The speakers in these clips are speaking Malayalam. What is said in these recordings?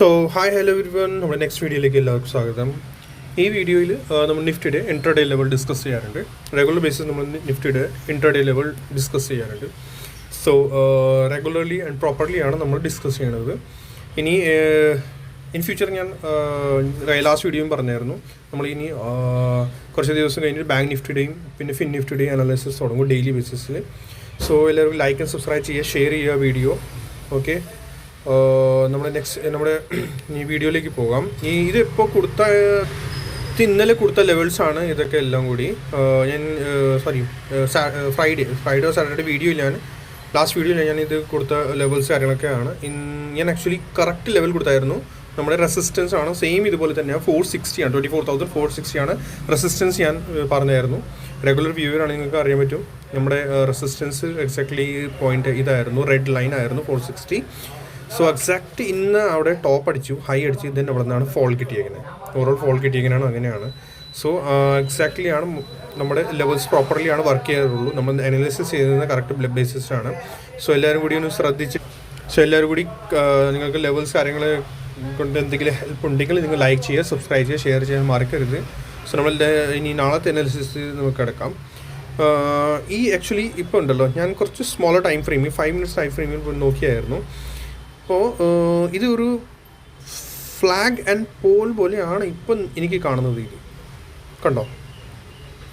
സോ ഹായ് ഹലോ എവരിവൺ നമ്മുടെ നെക്സ്റ്റ് വീഡിയോയിലേക്ക് എല്ലാവർക്കും സ്വാഗതം. ഈ വീഡിയോയിൽ നമ്മൾ നിഫ്റ്റിയുടെ ഇൻട്രഡേ ലെവൽ ഡിസ്കസ് ചെയ്യാറുണ്ട്. റെഗുലർ ബേസിസ് നമ്മൾ നിഫ്റ്റിയുടെ ഇൻട്രഡേ ലെവൽ ഡിസ്കസ് ചെയ്യാറുണ്ട്. സോ റെഗുലർലി ആൻഡ് പ്രോപ്പർലി ആണ് നമ്മൾ ഡിസ്കസ് ചെയ്യണത്. ഇനി ഇൻ ഫ്യൂച്ചർ ഞാൻ ലാസ്റ്റ് വീഡിയോയും പറഞ്ഞായിരുന്നു. നമ്മൾ ഇനി കുറച്ച് ദിവസം കഴിഞ്ഞിട്ട് ബാങ്ക് നിഫ്റ്റിയുടെയും പിന്നെ ഫിൻ നിഫ്റ്റിയുടെയും അനാലിസിസ് തുടങ്ങും ഡെയിലി ബേസിസിൽ സോ എല്ലാവർക്കും ലൈക്ക് ആൻഡ് സബ്സ്ക്രൈബ് ചെയ്യുക ഷെയർ ചെയ്യുക വീഡിയോ ഓക്കെ നമ്മുടെ നെക്സ്റ്റ് നമ്മുടെ ഈ വീഡിയോയിലേക്ക് പോകാം. ഈ ഇതിപ്പോൾ കൊടുത്ത ഇന്നലെ കൊടുത്ത ലെവൽസ് ആണ് ഇതൊക്കെ എല്ലാം കൂടി. ഞാൻ sorry Friday Friday Saturday video ഞാൻ. ലാസ്റ്റ് വീഡിയോയിൽ ഞാൻ ഇത് കൊടുത്ത ലെവൽസ് കാര്യങ്ങളൊക്കെയാണ്. ഞാൻ ആക്ച്വലി കറക്റ്റ് ലെവൽ കൊടുത്തായിരുന്നു. നമ്മുടെ റെസിസ്റ്റൻസ് ആണ് സെയിം ഇതുപോലെ തന്നെയാണ് ഫോർ സിക്സ്റ്റി ആണ് twenty four thousand four sixty ആണ് റെസിസ്റ്റൻസ് ഞാൻ പറഞ്ഞായിരുന്നു. റെഗുലർ വ്യൂവർ ആണ് നിങ്ങൾക്ക് അറിയാൻ പറ്റും. നമ്മുടെ റെസിസ്റ്റൻസ് എക്സാക്ട്ലി പോയിന്റ് ഇതായിരുന്നു റെഡ് ലൈൻ ആയിരുന്നു ഫോർ സിക്സ്റ്റി സോ എക്സാക്ട് ഇന്ന് അവിടെ ടോപ്പ് അടിച്ചു ഹൈ അടിച്ചു ഇതിന്റെ അവിടെ നിന്നാണ് ഫോൾ കിട്ടിയേക്കുന്നത് ഓവറോൾ ഫോൾ കിട്ടിയേക്കുന്നതാണ് അങ്ങനെയാണ്. സോ എക്സാക്ട്ലി ആണ് നമ്മുടെ ലെവൽസ് പ്രോപ്പർലി ആണ് വർക്ക് ചെയ്യാറുള്ളൂ. നമ്മൾ അനലിസിസ് ചെയ്യുന്നത് കറക്റ്റ് ബേസിസിലാണ് സോ എല്ലാവരും കൂടി ഒന്ന് ശ്രദ്ധിച്ച് സോ എല്ലാവരും കൂടി നിങ്ങൾക്ക് ലെവൽസ് കാര്യങ്ങൾ കൊണ്ട് എന്തെങ്കിലും ഹെൽപ്പ് ഉണ്ടെങ്കിൽ നിങ്ങൾ ലൈക്ക് ചെയ്യുക സബ്സ്ക്രൈബ് ചെയ്യുക ഷെയർ ചെയ്യാൻ മറക്കരുത്. സോ നമ്മളുടെ ഇനി നാളത്തെ അനാലിസിസ് നമുക്ക് കിടക്കാം. ഈ ആക്ച്വലി ഇപ്പോൾ ഉണ്ടല്ലോ ഞാൻ കുറച്ച് സ്മോളർ ടൈം ഫ്രെയിമിൽ ഫൈവ് മിനിറ്റ്സ് ടൈം ഫ്രെയിമിൽ നോക്കിയായിരുന്നു. അപ്പോൾ ഇതൊരു ഫ്ലാഗ് ആൻഡ് പോൾ പോലെയാണ് ഇപ്പം എനിക്ക് കാണുന്നത് ഇത്. കണ്ടോ?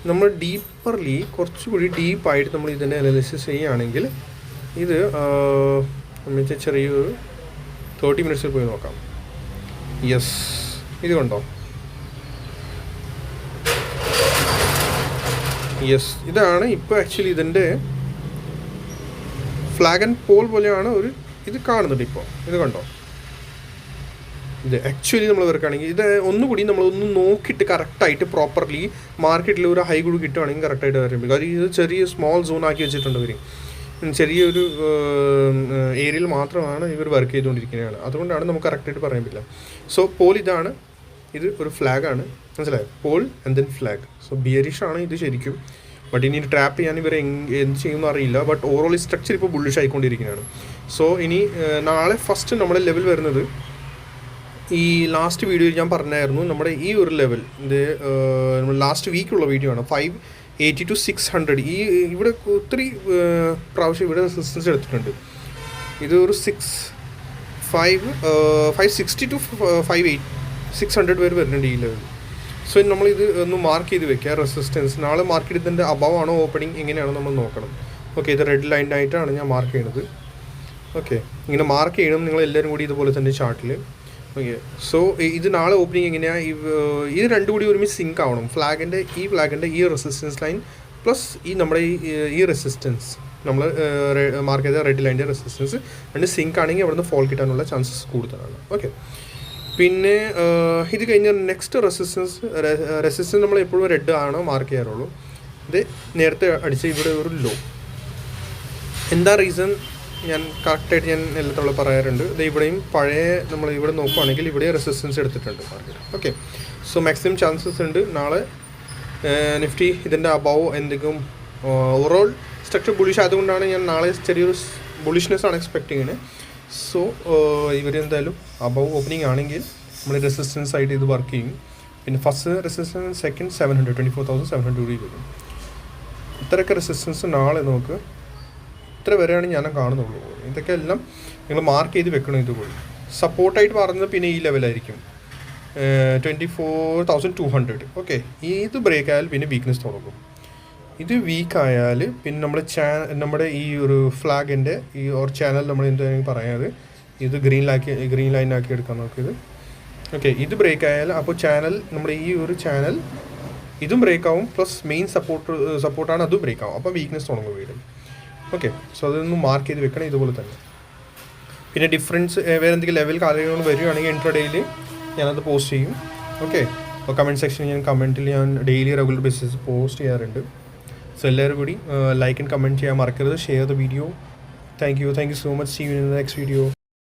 നമ്മൾ ഡീപ്പർലി കുറച്ചുകൂടി ഡീപ്പായിട്ട് നമ്മൾ ഇതിനെ അനാലിസിസ് ചെയ്യുകയാണെങ്കിൽ ഇത് നമ്മൾ ചെറിയൊരു തേർട്ടി മിനിറ്റ്സിൽ പോയി നോക്കാം. യെസ് ഇത് കണ്ടോ? യെസ് ഇതാണ് ഇപ്പോൾ ആക്ച്വലി ഇതിന്റെ ഫ്ലാഗ് ആൻഡ് പോൾ പോലെയാണ് ഒരു ഇത് കാണുന്നുണ്ട് ഇപ്പോൾ ഇത് കണ്ടോ? ഇത് ആക്ച്വലി നമ്മൾ വെറുക്കുകയാണെങ്കിൽ ഇത് ഒന്നുകൂടി നമ്മൾ ഒന്ന് നോക്കിയിട്ട് കറക്റ്റായിട്ട് പ്രോപ്പർലി മാർക്കറ്റിൽ ഒരു ഹൈ കൂടി കിട്ടുവാണെങ്കിൽ കറക്റ്റായിട്ട് വരും കാര്യം ഇത് ചെറിയ സ്മോൾ സോൺ ആക്കി വെച്ചിട്ടുണ്ട് ഇവർ ചെറിയൊരു ഏരിയയിൽ മാത്രമാണ് ഇവർ വർക്ക് ചെയ്തുകൊണ്ടിരിക്കുന്നതാണ്. അതുകൊണ്ടാണ് നമുക്ക് കറക്റ്റായിട്ട് പറയാൻ പറ്റില്ല. സോ പോൾ ഇതാണ്. ഇത് ഒരു ഫ്ലാഗാണ് മനസ്സിലായോ? Pole and then flag so ബിയറിഷാണ് ഇത് ശരിക്കും. ബട്ട് ഇനി ട്രാപ്പ് ചെയ്യാൻ ഇവർ എന്ത് ചെയ്യുമെന്ന് അറിയില്ല. ബട്ട് ഓവറോൾ ഈ സ്ട്രക്ചർ ഇപ്പോൾ ബുള്ളിഷ് ആയിക്കൊണ്ടിരിക്കുകയാണ്. സോ ഇനി നാളെ ഫസ്റ്റ് നമ്മുടെ ലെവൽ വരുന്നത് ഈ ലാസ്റ്റ് വീഡിയോയിൽ ഞാൻ പറഞ്ഞായിരുന്നു നമ്മുടെ ഈ ഒരു ലെവൽ ഇത് ലാസ്റ്റ് വീക്കുള്ള വീഡിയോ ആണ്. Five eighty two six hundred ഈ ഇവിടെ ഒത്തിരി പ്രാവശ്യം ഇവിടെ റെസിസ്റ്റൻസ് എടുത്തിട്ടുണ്ട്. ഇത് ഒരു six five five sixty two five eight six hundred വരെ വരുന്നുണ്ട് ഈ ലെവൽ സോ നമ്മളിത് ഒന്ന് മാർക്ക് ചെയ്ത് വെക്കുക. റെസിസ്റ്റൻസ് നാളെ മാർക്ക് ചെയ്തതിന്റെ അഭാവമാണോ ഓപ്പണിംഗ് എങ്ങനെയാണോ നമ്മൾ നോക്കണം. ഓക്കെ ഇത് റെഡ് ലൈനായിട്ടാണ് ഞാൻ മാർക്ക് ചെയ്യണത് ഓക്കെ ഇങ്ങനെ മാർക്ക് ചെയ്യണം. നിങ്ങൾ എല്ലാവരും കൂടി ഇതുപോലെ തന്നെ ചാർട്ടിൽ ഓക്കെ സോ ഇത് നാളെ ഓപ്പണിംഗ് എങ്ങനെയാണ് ഇത് രണ്ടും കൂടി ഒരുമിച്ച് സിങ്ക് ആവണം. ഫ്ലാഗിന്റെ ഈ ഫ്ലാഗിന്റെ ഈ റെസിസ്റ്റൻസ് ലൈൻ പ്ലസ് ഈ നമ്മുടെ ഈ റെസിസ്റ്റൻസ് നമ്മൾ മാർക്ക് ചെയ്ത റെഡ് ലൈന്റെ റെസിസ്റ്റൻസ് രണ്ട് സിങ്ക് ആണെങ്കിൽ അവിടുന്ന് ഫോൾ കിട്ടാനുള്ള ചാൻസസ് കൂടുതലാണ്. ഓക്കെ പിന്നെ ഇത് കഴിഞ്ഞ നെക്സ്റ്റ് റെസിസ്റ്റൻസ് റെസിസ്റ്റൻസ് നമ്മൾ എപ്പോഴും റെഡ് ആണ് മാർക്ക് ചെയ്യാറുള്ളൂ. ഇത് നേരത്തെ അടിച്ച ഇവിടെ ഒരു ലോ എന്താ റീസൺ ഞാൻ കറക്റ്റായിട്ട് ഞാൻ എല്ലാത്തോളം പറയാറുണ്ട്. ഇത് ഇവിടെയും പഴയ നമ്മൾ ഇവിടെ നോക്കുവാണെങ്കിൽ ഇവിടെ റെസിസ്റ്റൻസ് എടുത്തിട്ടുണ്ട് market okay so maximum chances ഉണ്ട്. നാളെ നിഫ്റ്റി ഇതിന്റെ അബവ് എന്തെങ്കിലും ഓവറോൾ സ്ട്രക്ചർ ബുളിഷ് ആയതുകൊണ്ടാണ് ഞാൻ നാളെ ചെറിയൊരു ബുളിഷ്നെസ് ആണ് എക്സ്പെക്ട് ചെയ്യുന്നത് സോ ഇവരെന്തായാലും അബവ് ഓപ്പണിംഗ് ആണെങ്കിൽ നമ്മൾ റെസിസ്റ്റൻസ് ആയിട്ട് ഇത് വർക്ക് ചെയ്യും. പിന്നെ first resistance second seven hundred twenty four thousand seven hundred രൂപ വരും. ഇത്രയൊക്കെ റെസിസ്റ്റൻസ് നാളെ നമുക്ക് ഇത്ര വരെയാണ് ഞാൻ കാണുന്നുള്ളൂ. ഇതൊക്കെ എല്ലാം നിങ്ങൾ മാർക്ക് ചെയ്ത് വെക്കണം ഇതുപോലെ. സപ്പോർട്ടായിട്ട് പറഞ്ഞത് പിന്നെ ഈ ലെവലായിരിക്കും twenty four thousand two hundred okay ഇത് ബ്രേക്ക് ആയാൽ പിന്നെ വീക്ക്നെസ് തുടങ്ങും. ഇത് വീക്ക് ആയാൽ പിന്നെ നമ്മുടെ ചാ നമ്മുടെ ഈ ഒരു ഫ്ലാഗിന്റെ ഈ ഓർ ചാനൽ നമ്മൾ എന്തായാലും പറയാത് ഇത് ഗ്രീൻ ലാക്കി ഗ്രീൻ ലൈൻ ആക്കി എടുക്കാൻ നോക്കിയത് ഓക്കെ ഇത് ബ്രേക്ക് ആയാൽ അപ്പോൾ ചാനൽ നമ്മുടെ ഈ ഒരു ചാനൽ ഇതും ബ്രേക്ക് ആവും പ്ലസ് മെയിൻ സപ്പോർട്ട് സപ്പോർട്ടാണ് അതും ബ്രേക്ക് ആവും. അപ്പോൾ വീക്ക്നെസ് തുടങ്ങും വീടും ഓക്കെ സോ അതൊന്ന് മാർക്ക് ചെയ്ത് വെക്കണം ഇതുപോലെ തന്നെ. പിന്നെ ഡിഫറൻസ് വേറെ എന്തെങ്കിലും ലെവൽ കാര്യങ്ങൾ വരികയാണെങ്കിൽ ഇൻട്രഡേയിൽ ഞാനത് പോസ്റ്റ് ചെയ്യും. ഓക്കെ അപ്പോൾ കമന്റ് സെക്ഷനിൽ ഞാൻ കമന്റിൽ ഞാൻ ഡെയിലി റെഗുലർ ബേസിസ് പോസ്റ്റ് ചെയ്യാറുണ്ട്. സോ എല്ലാവരും കൂടി ലൈക്ക് ആൻഡ് കമന്റ് ചെയ്യാൻ മറക്കരുത്. Share the video thank you thank you so much see you in the next video